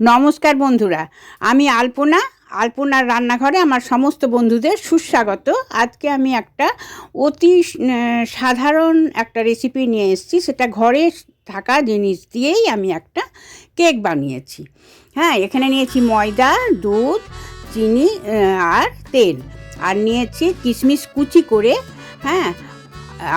নমস্কার বন্ধুরা, আমি আলপনা। আলপনার রান্নাঘরে আমার সমস্ত বন্ধুদের সুস্বাগত। আজকে আমি একটা অতি সাধারণ একটা রেসিপি নিয়ে এসেছি। সেটা ঘরে থাকা জিনিস দিয়েই আমি একটা কেক বানিয়েছি। হ্যাঁ এখানে নিয়েছি ময়দা, দুধ, চিনি আর তেল। আর নিয়েছি কিশমিশ কুচি করে হ্যাঁ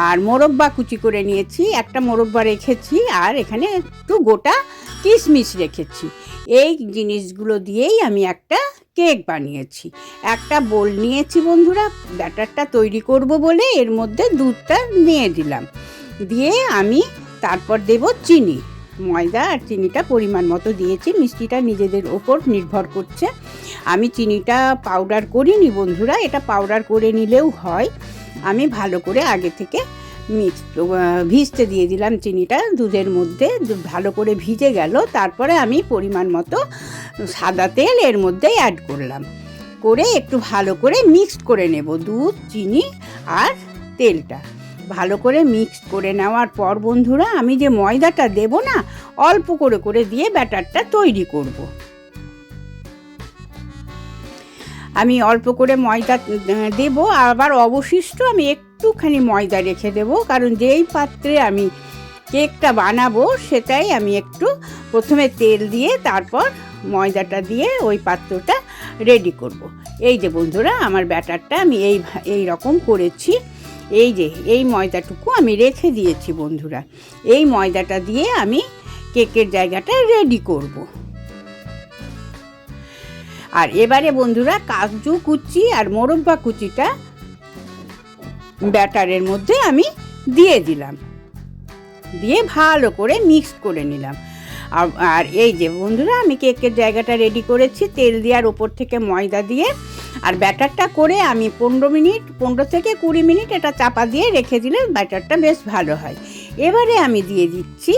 আর মোরব্বা কুচি করে নিয়েছি। একটা মোরব্বা রেখেছি আর এখানে একটু গোটা কিশমিশ রেখেছি। এই জিনিসগুলো দিয়েই আমি একটা কেক বানিয়েছি। একটা বোল নিয়েছি বন্ধুরা, ব্যাটারটা তৈরি করব বলে এর মধ্যে দুধটা নিয়ে দিলাম। দিয়ে আমি তারপর দেব চিনি। ময়দা আর চিনিটা পরিমাণ মতো দিয়েছি, মিষ্টিটা নিজেদের ওপর নির্ভর করছে। আমি চিনিটা পাউডার করিনি বন্ধুরা, এটা পাউডার করে নিলেও হয়। আমি ভালো করে আগে থেকে মিক্স ভিজতে দিয়ে দিলাম চিনিটা, দুধের মধ্যে ভালো করে ভিজে গেল, তারপরে আমি পরিমাণ মতো সাদা তেল এর মধ্যে অ্যাড করলাম। করে একটু ভালো করে মিক্সড করে নেব, দুধ, চিনি আর তেলটা। ভালো করে মিক্সড করে নেওয়ার পর বন্ধুরা, আমি যে ময়দাটা দেব না, অল্প করে করে দিয়ে ব্যাটারটা তৈরি করব। আমি অল্প করে ময়দা দেব, আবার অবশিষ্ট আমি একটুখানি ময়দা রেখে দেব, কারণ যেই পাত্রে আমি কেকটা বানাবো সেটাই আমি একটু প্রথমে তেল দিয়ে তারপর ময়দাটা দিয়ে ওই পাত্রটা রেডি করব। এই যে বন্ধুরা, আমার ব্যাটারটা আমি এই এই রকম করেছি এই যে, এই ময়দাটুকু আমি রেখে দিয়েছি বন্ধুরা এই ময়দাটা দিয়ে আমি কেকের জায়গাটা রেডি করব। আর এবারে বন্ধুরা, কাজু কুচি আর মোরব্বা কুচিটা ব্যাটারের মধ্যে আমি দিয়ে দিলাম। দিয়ে ভালো করে মিক্স করে নিলাম। আর- এই যে বন্ধুরা, আমি কেকের জায়গাটা রেডি করেছি। তেল দেওয়ার ওপর থেকে ময়দা দিয়ে। আর ব্যাটারটা করে আমি পনেরো মিনিট, পনেরো থেকে কুড়ি মিনিট এটা চাপা দিয়ে রেখে দিলে ব্যাটারটা বেশ ভালো হয়। এবারে আমি দিয়ে দিচ্ছি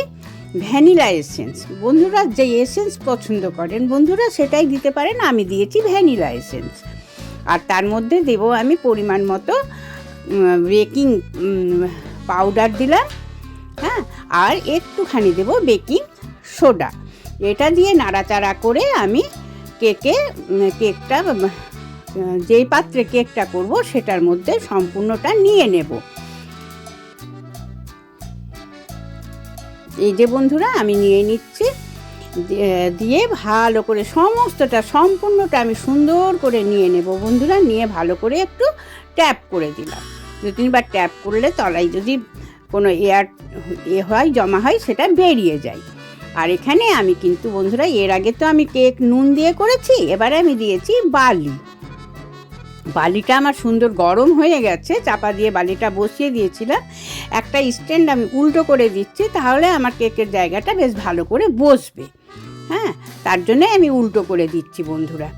ভ্যানিলা এসেন্স। বন্ধুরা, যে এসেন্স পছন্দ করেন, বন্ধুরা সেটাই দিতে পারেন। আমি দিয়েছি ভ্যানিলা এসেন্স। আর তার মধ্যে দেব আমি পরিমাণ মতো বেকিং পাউডার দিলাম হ্যাঁ আর একটুখানি দেব বেকিং সোডা এটা দিয়ে নাড়াচাড়া করে আমি কেকে কেকটা যেই পাত্রে কেকটা করব সেটার মধ্যে সম্পূর্ণটা নিয়ে নেব। এই যে বন্ধুরা, আমি নিয়ে নিচ্ছি। দিয়ে- ভালো করে সমস্তটা, সম্পূর্ণটা আমি সুন্দর করে নিয়ে নেব বন্ধুরা। নিয়ে ভালো করে একটু ট্যাপ করে দিলাম। দু তিনবার ট্যাপ করলে তলায় যদি কোনো এয়ার এ হয়, জমা হয়, সেটা বেরিয়ে যায়। আর এখানে আমি কিন্তু বন্ধুরা, এর আগে তো আমি কেক নুন দিয়ে করেছি, এবারে আমি দিয়েছি বালি। বালিটা আমার সুন্দর গরম হয়ে গেছে, চাপা দিয়ে বালিটা বসিয়ে দিয়েছিলাম। একটা স্ট্যান্ড আমি উল্টো করে দিচ্ছি, তাহলে আমার কেকের জায়গাটা বেশ ভালো করে বসবে। হ্যাঁ তার জন্যে আমি উল্টো করে দিচ্ছি বন্ধুরা।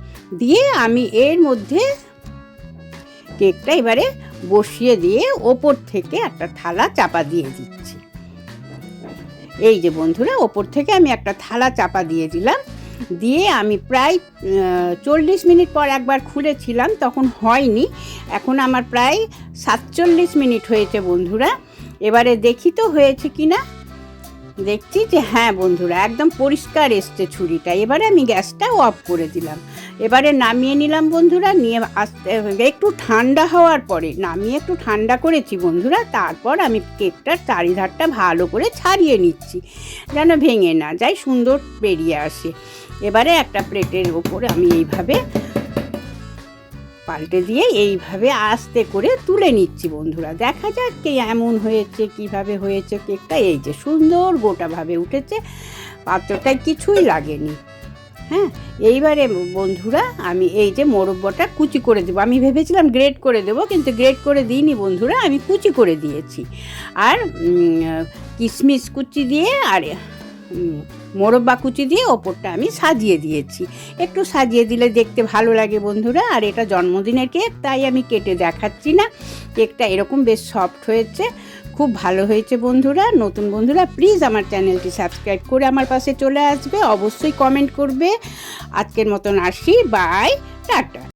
দিয়ে আমি এর মধ্যে কেকটা এবারে বসিয়ে দিয়ে ওপর থেকে একটা থালা চাপা দিয়ে দিচ্ছি। এই যে বন্ধুরা, ওপর থেকে আমি একটা থালা চাপা দিয়ে দিলাম। দিয়ে আমি প্রায় চল্লিশ মিনিট পর একবার খুলেছিলাম, তখন হয়নি। এখন আমার প্রায় সাতচল্লিশ মিনিট হয়েছে বন্ধুরা। এবারে দেখি তো হয়েছে কি না? দেখছি যে হ্যাঁ বন্ধুরা, একদম পরিষ্কার এসছে ছুরিটা। এবারে আমি গ্যাসটা অফ করে দিলাম। এবারে নামিয়ে নিলাম বন্ধুরা, নিয়ে আস্তে, একটু ঠান্ডা হওয়ার পরে নামিয়ে একটু ঠান্ডা করেছি বন্ধুরা, তারপর আমি কেকটার চারিধারটা ভালো করে ছাড়িয়ে নিচ্ছি, যেন ভেঙে না যায়, সুন্দর বেরিয়ে আসে। এবারে একটা প্লেটের ওপরে আমি এইভাবে পাল্টে দিয়ে এইভাবে আস্তে করে তুলে নিচ্ছি বন্ধুরা। দেখা যাক কে এমন হয়েছে, কীভাবে হয়েছে কেকটা, এই যে সুন্দর গোটাভাবে উঠেছে, পাত্রটায় কিছুই লাগেনি। হ্যাঁ এইবারে বন্ধুরা আমি এই যে মোরব্বটা কুচি করে দেবো। আমি ভেবেছিলাম গ্রেড করে দেবো, কিন্তু গ্রেড করে দিইনি বন্ধুরা, আমি কুচি করে দিয়েছি। আর কিশমিশ কুচি দিয়ে আর মোরব্বা কুচি দিয়ে ওপরটা আমি সাজিয়ে দিয়েছি। একটু সাজিয়ে দিলে দেখতে ভালো লাগে বন্ধুরা, আর এটা জন্মদিনের কেক, তাই আমি কেটে দেখাচ্ছি না। কেকটা এরকম বেশ সফট হয়েছে। খুব ভালো হয়েছে বন্ধুরা। নতুন বন্ধুরা প্লিজ আমার চ্যানেলটি সাবস্ক্রাইব করে আমার পাশে চলে আসবে। অবশ্যই কমেন্ট করবে। আজকের মতন আসি। Bye tata.